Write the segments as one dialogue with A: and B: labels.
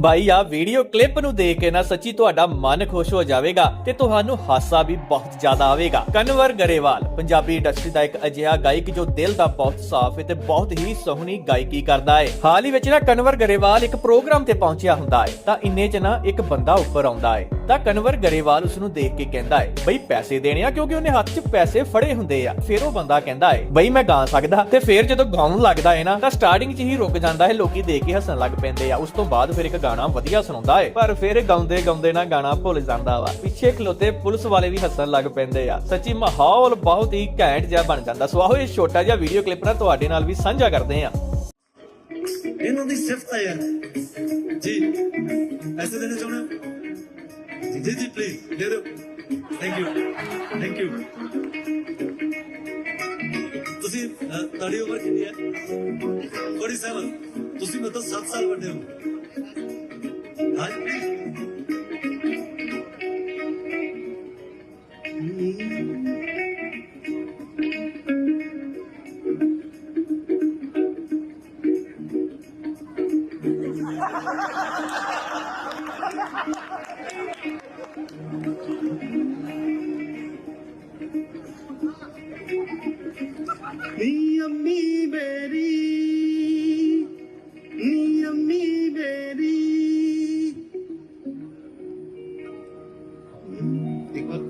A: ਬਾਈ ਆ video clip ਨੂੰ ਦੇਖ ਕੇ ਨਾ ਸੱਚੀ ਤੁਹਾਡਾ ਮਨ ਖੁਸ਼ ਹੋ ਜਾਵੇਗਾ ਤੇ ਤੁਹਾਨੂੰ ਹਾਸਾ ਵੀ ਬਹੁਤ ਜ਼ਿਆਦਾ ਆਵੇਗਾ। ਕਨਵਰ ਗਰੇਵਾਲ, ਪੰਜਾਬੀ ਇੰਡਸਟਰੀ ਦਾ ਇੱਕ ਅਜਿਹਾ ਗਾਇਕ ਜੋ ਦਿਲ ਦਾ ਬਹੁਤ ਸਾਫ਼ ਹੈ ਤੇ ਬਹੁਤ ਹੀ ਸੋਹਣੀ ਗਾਇਕੀ ਕਰਦਾ ਹੈ। ਹਾਲ ਹੀ ਵਿੱਚ ਨਾ ਕਨਵਰ ਗਰੇਵਾਲ ਇੱਕ ਪ੍ਰੋਗਰਾਮ ਤੇ ਪਹੁੰਚਿਆ ਹੁੰਦਾ ਹੈ, ਤਾਂ ਇੰਨੇ ਚ ਨਾ ਇੱਕ ਬੰਦਾ ਉੱਪਰ ਆਉਂਦਾ ਹੈ। ਤਾਂ ਕਨਵਰ ਗਰੇਵਾਲ ਉਸ ਨੂੰ ਦੇਖ ਕੇ ਕਹਿੰਦਾ ਹੈ, ਬਈ ਪੈਸੇ ਦੇਣੇ ਆ ਕਿਉਂਕਿ ਉਹਨੇ ਹੱਥ 'ਚ ਪੈਸੇ ਫੜੇ ਹੁੰਦੇ ਆ। ਫਿਰ ਉਹ ਬੰਦਾ ਕਹਿੰਦਾ ਹੈ, ਬਈ ਮੈਂ ਗਾ ਸਕਦਾ। ਤੇ ਫਿਰ ਜਦੋਂ ਗਾਉਣ ਲੱਗਦਾ ਹੈ ਨਾ, ਤਾਂ ਸਟਾਰਟਿੰਗ 'ਚ ਹੀ ਰੁਕ ਜਾਂਦਾ ਹੈ, ਲੋਕੀ ਦੇਖ ਕੇ ਹੱਸਣ ਲੱਗ ਪੈਂਦੇ ਆ। ਉਸ ਤੋਂ ਬਾਅਦ ਫਿਰ ਇੱਕ ਗਾਣਾ ਵਧੀਆ ਸੁਣਾਉਂਦਾ ਹੈ, ਪਰ ਫਿਰ ਗਾਉਂਦੇ ਗਾਉਂਦੇ ਨਾ ਗਾਣਾ ਭੁੱਲ ਜਾਂਦਾ ਵਾ। ਪਿੱਛੇ ਖਲੋਤੇ ਪੁਲਿਸ ਵਾਲੇ ਵੀ ਹੱਸਣ ਲੱਗ ਪੈਂਦੇ ਆ। ਸੱਚੀ ਮਾਹੌਲ ਬਹੁਤ ਹੀ ਘੈਂਟ ਜਿਹਾ ਬਣ ਜਾਂਦਾ। ਸੋ ਆਹੋ ਇਹ ਛੋਟਾ ਜਿਹਾ ਵੀਡੀਓ ਕਲਿੱਪ ਨਾ ਤੁਹਾਡੇ ਨਾਲ ਵੀ ਸਾਂਝਾ ਕਰਦੇ ਆ
B: ਇਹਨਾਂ ਦੀ ਸਿਫਤ ਹੈ। ਜੀ ਐਸੇ ਦੇਣੇ ਚਾਹੁੰਦੇ ਹੋ ਜੀ ਜੀ ਜੀ ਪਲੀਜ਼ ਦੇ ਦਿਓ ਥੈਂਕ ਯੂ ਥੈਂਕ ਯੂ ਤੁਸੀਂ ਤੁਹਾਡੀ ਉਮਰ ਕਿੰਨੀ ਹੈ? 47 ਤੁਸੀਂ ਮਤਲਬ ਤੋਂ 7 ਸਾਲ ਵੱਡੇ ਹੋ। ਹਾਂ ਨੀ ਅੰਮੀ ਮੇਰੀ ਨੀ ਅੰਮੀ ਮੇਰੀ ਇੱਕ ਵਾਰ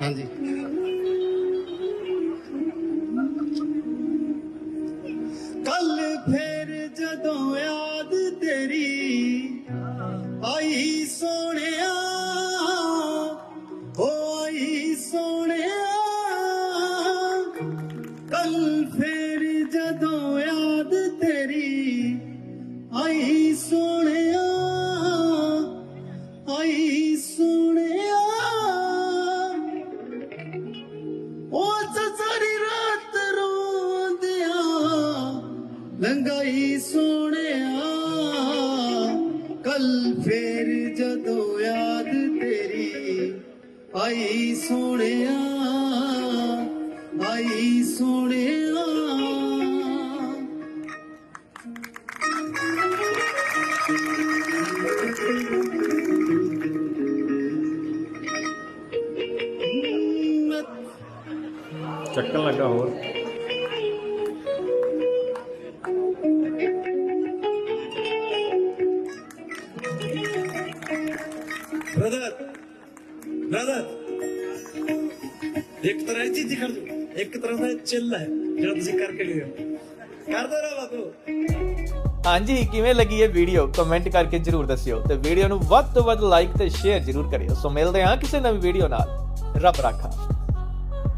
B: ਹਾਂਜੀ ਕੱਲ ਫੇਰ ਜਦੋਂ ਯਾਦ ਤੇਰੀ ਆਈ ਸੋਹਣਿਆ ਆਈ ਸੋਹਣਿਆ ਉਹ ਸਾਰੀ ਰਾਤ ਰੋਂਦਿਆਂ ਲੰਗਾਈ ਸੋਹਣਿਆ ਕੱਲ ਫੇਰ ਜਦੋਂ ਯਾਦ ਤੇਰੀ ਆਈ ਸੋਹਣਿਆ ਆਈ ਸੋਹਣਿਆ। ਮੈਂ
A: ਚੱਕਣ ਲੱਗਾ ਹੋਰ।
B: ਬ੍ਰਦਰ ਬ੍ਰਦਰ ਇੱਕ ਤਰ੍ਹਾਂ ਦੀ ਚੀਜ਼ ਦਿਖਣ ਇੱਕ ਤਰ੍ਹਾਂ ਦਾ ਚਿੱਲ ਹੈ, ਜਿਹੜਾ ਤੁਸੀਂ ਕਰਕੇ ਗਏ ਹੋ ਕਰਦੇ ਰਹੋ ਬਾਬੂ।
A: ਹਾਂਜੀ, ਕਿਵੇਂ ਲੱਗੀ ਇਹ ਵੀਡੀਓ? ਕਮੈਂਟ ਕਰਕੇ ਜਰੂਰ ਦੱਸਿਓ ਤੇ ਵੀਡੀਓ ਨੂੰ ਵੱਧ ਤੋਂ ਵੱਧ ਲਾਈਕ ਤੇ ਸ਼ੇਅਰ ਜਰੂਰ ਕਰਿਓ। ਸੋ ਮਿਲਦੇ ਹਾਂ ਕਿਸੇ ਨਵੀਂ ਵੀਡੀਓ ਨਾਲ। ਰੱਬ ਰਾਖਾ।